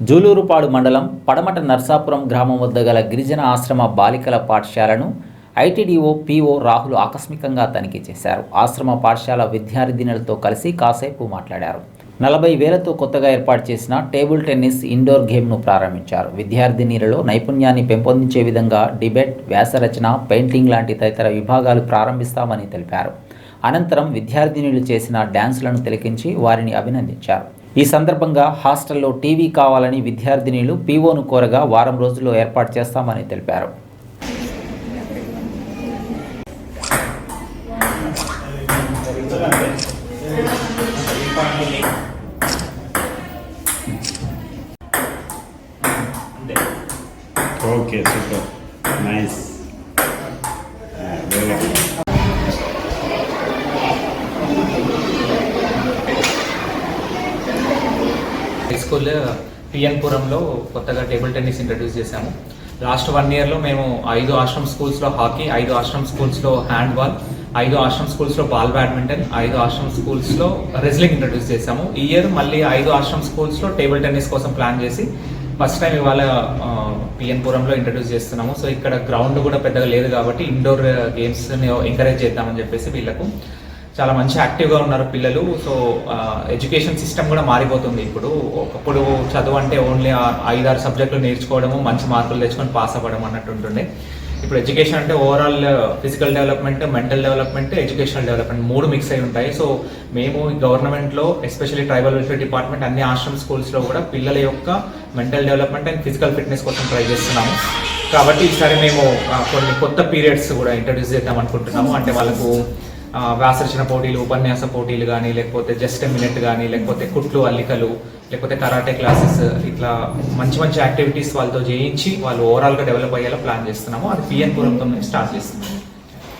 జూలూరుపాడు మండలం పడమట నర్సాపురం గ్రామం వద్ద గల గిరిజన ఆశ్రమ బాలికల పాఠశాలను ఐటీడీఓ పీఓ రాహుల్ ఆకస్మికంగా తనిఖీ చేశారు. ఆశ్రమ పాఠశాల విద్యార్థినులతో కలిసి కాసేపు మాట్లాడారు. నలభై వేలతో కొత్తగా ఏర్పాటు చేసిన టేబుల్ టెన్నిస్ ఇండోర్ గేమ్ను ప్రారంభించారు. విద్యార్థినీలలో నైపుణ్యాన్ని పెంపొందించే విధంగా డిబేట్ వ్యాసరచన పెయింటింగ్ లాంటి తదితర విభాగాలు ప్రారంభిస్తామని తెలిపారు. అనంతరం విద్యార్థినులు చేసిన డ్యాన్సులను తిలకించి వారిని అభినందించారు. ఈ సందర్భంగా హాస్టల్లో టీవీ కావాలని విద్యార్థినీలు పీఓను కోరగా వారం రోజుల్లో ఏర్పాటు చేస్తామని తెలిపారు. Okay super nice high school పిఎన్పురంలో కొత్తగా టేబుల్ టెన్నిస్ ఇంట్రడ్యూస్ చేశాము. లాస్ట్ వన్ ఇయర్లో మేము ఐదు ఆశ్రమ్ స్కూల్స్లో హాకీ ఐదు ఆశ్రమ్ స్కూల్స్లో హ్యాండ్బాల్ ఐదు ఆశ్రమ్ స్కూల్స్లో బాల్ బ్యాడ్మింటన్ ఐదు ఆశ్రమ్ స్కూల్స్లో రెజ్లింగ్ ఇంట్రడ్యూస్ చేశాము. ఈ ఇయర్ మళ్ళీ ఐదు ఆశ్రమ్ స్కూల్స్లో టేబుల్ టెన్నిస్ కోసం ప్లాన్ చేసి ఫస్ట్ టైం ఇవాళ పిఎన్పురంలో ఇంట్రడ్యూస్ చేస్తున్నాము. సో ఇక్కడ గ్రౌండ్ కూడా పెద్దగా లేదు కాబట్టి ఇండోర్ గేమ్స్ని ఎంకరేజ్ చేద్దామని చెప్పేసి వీళ్ళకు చాలా మంచి యాక్టివ్గా ఉన్నారు పిల్లలు. సో ఎడ్యుకేషన్ సిస్టమ్ కూడా మారిపోతుంది ఇప్పుడు. ఒకప్పుడు చదువు అంటే ఓన్లీ ఐదారు సబ్జెక్టులు నేర్చుకోవడము మంచి మార్కులు తెచ్చుకొని పాస్ అవ్వడం అన్నట్టు ఉంటుండే. ఇప్పుడు ఎడ్యుకేషన్ అంటే overall physical development mental development educational development మూడు మిక్స్ అయి ఉంటాయి. సో మేము గవర్నమెంట్లో ఎస్పెషల్లీ ట్రైబల్ వెల్ఫేర్ డిపార్ట్మెంట్ అన్ని ఆశ్రమ్ స్కూల్స్లో కూడా పిల్లల యొక్క mental development and physical fitness కోసం ట్రై చేస్తున్నాము. కాబట్టి ఈసారి మేము కొన్ని కొత్త పీరియడ్స్ కూడా ఇంట్రడ్యూస్ చేద్దాం అనుకుంటున్నాము. అంటే వాళ్ళకు వ్యాసరచన పోటీలు ఉపన్యాస పోటీలు కానీ లేకపోతే జస్ట్ మినిట్ కానీ లేకపోతే కుట్లు అల్లికలు లేకపోతే కరాటే క్లాసెస్ ఇట్లా మంచి మంచి యాక్టివిటీస్ వాళ్ళతో చేయించి వాళ్ళు ఓవరాల్గా డెవలప్ అయ్యేలా ప్లాన్ చేస్తున్నాము. అది పిఎన్ పురంతో స్టార్ట్ చేస్తున్నాము.